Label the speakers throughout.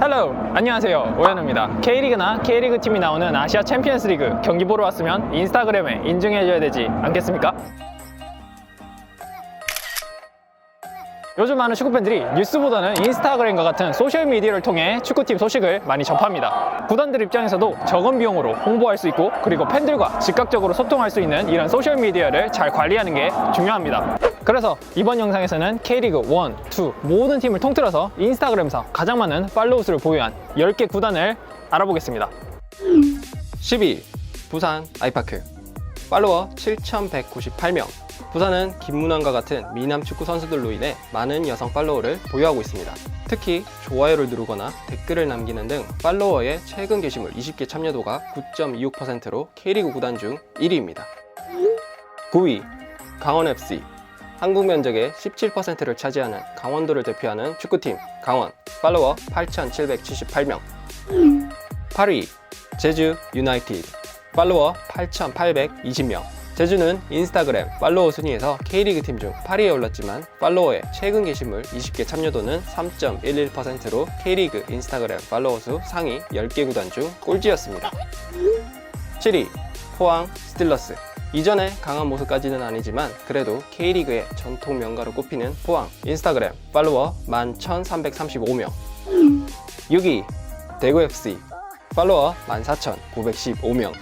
Speaker 1: 헬로 안녕하세요. 오현우입니다. K리그나 K리그 팀이 나오는 아시아 챔피언스 리그 경기 보러 왔으면 인스타그램에 인증해줘야 되지 않겠습니까? 요즘 많은 축구팬들이 뉴스보다는 인스타그램과 같은 소셜미디어를 통해 축구팀 소식을 많이 접합니다. 구단들 입장에서도 적은 비용으로 홍보할 수 있고 그리고 팬들과 즉각적으로 소통할 수 있는 이런 소셜미디어를 잘 관리하는 게 중요합니다. 그래서 이번 영상에서는 K리그 1, 2 모든 팀을 통틀어서 인스타그램에서 가장 많은 팔로우 수를 보유한 10개 구단을 알아보겠습니다.
Speaker 2: 12. 부산 아이파크 팔로워 7,198명. 부산은 김문환과 같은 미남 축구 선수들로 인해 많은 여성 팔로워를 보유하고 있습니다. 특히 좋아요를 누르거나 댓글을 남기는 등 팔로워의 최근 게시물 20개 참여도가 9.26%로 K리그 구단 중 1위입니다. 9위 강원FC 한국 면적의 17%를 차지하는 강원도를 대표하는 축구팀 강원. 팔로워 8,778명. 8위 제주 유나이티드 팔로워 8,820명. 제주는 인스타그램 팔로워 순위에서 K리그 팀 중 8위에 올랐지만 팔로워의 최근 게시물 20개 참여도는 3.11%로 K리그 인스타그램 팔로워 수 상위 10개 구단 중 꼴찌였습니다. 7위 포항 스틸러스. 이전에 강한 모습까지는 아니지만 그래도 K리그의 전통 명가로 꼽히는 포항 인스타그램 팔로워 11,335명. 6위 대구FC 팔로워 14,915명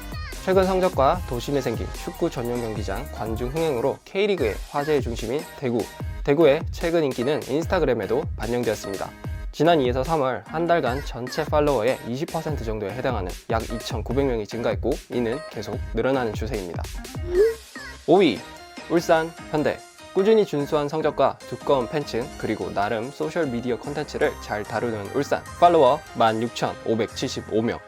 Speaker 2: 최근 성적과 도심에 생긴 축구 전용 경기장 관중 흥행으로 K리그의 화제의 중심인 대구. 대구의 최근 인기는 인스타그램에도 반영되었습니다. 지난 2에서 3월 한 달간 전체 팔로워의 20% 정도에 해당하는 약 2,900명이 증가했고 이는 계속 늘어나는 추세입니다. 5위 울산 현대. 꾸준히 준수한 성적과 두꺼운 팬층 그리고 나름 소셜 미디어 콘텐츠를 잘 다루는 울산. 팔로워 16,575명.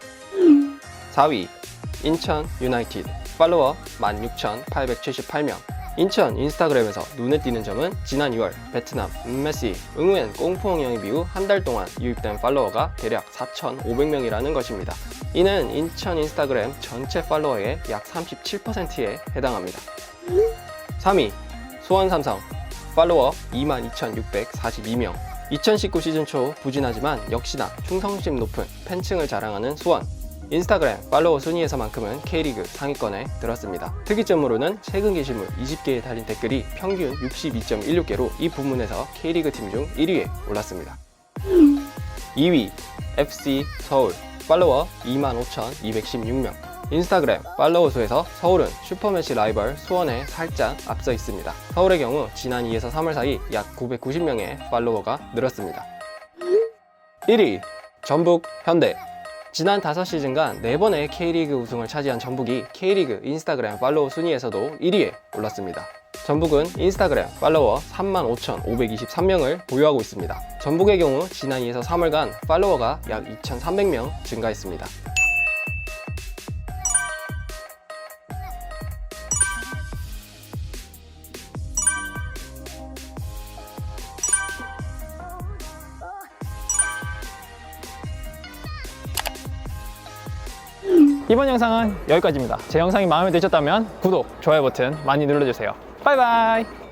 Speaker 2: 4위 인천 유나이티드 팔로워 16,878명 인천 인스타그램에서 눈에 띄는 점은 지난 2월 베트남 음메시 응우엔 꽁푸엉 영입 이후 한 달 동안 유입된 팔로워가 대략 4,500명이라는 것입니다. 이는 인천 인스타그램 전체 팔로워의 약 37%에 해당합니다. 3위 수원 삼성 팔로워 22,642명 2019 시즌 초 부진하지만 역시나 충성심 높은 팬층을 자랑하는 수원 인스타그램 팔로워 순위에서만큼은 K리그 상위권에 들었습니다. 특이점으로는 최근 게시물 20개에 달린 댓글이 평균 62.16개로 이 부문에서 K리그 팀 중 1위에 올랐습니다. 2위 FC 서울 팔로워 25,216명 인스타그램 팔로워 수에서 서울은 슈퍼매치 라이벌 수원에 살짝 앞서 있습니다. 서울의 경우 지난 2에서 3월 사이 약 990명의 팔로워가 늘었습니다. 1위 전북 현대 지난 5시즌간 4번의 K리그 우승을 차지한 전북이 K리그 인스타그램 팔로워 순위에서도 1위에 올랐습니다. 전북은 인스타그램 팔로워 35,523명을 보유하고 있습니다. 전북의 경우 지난 2에서 3월간 팔로워가 약 2,300명 증가했습니다.
Speaker 1: 이번 영상은 여기까지입니다. 제 영상이 마음에 드셨다면 구독, 좋아요 버튼 많이 눌러주세요. 바이바이!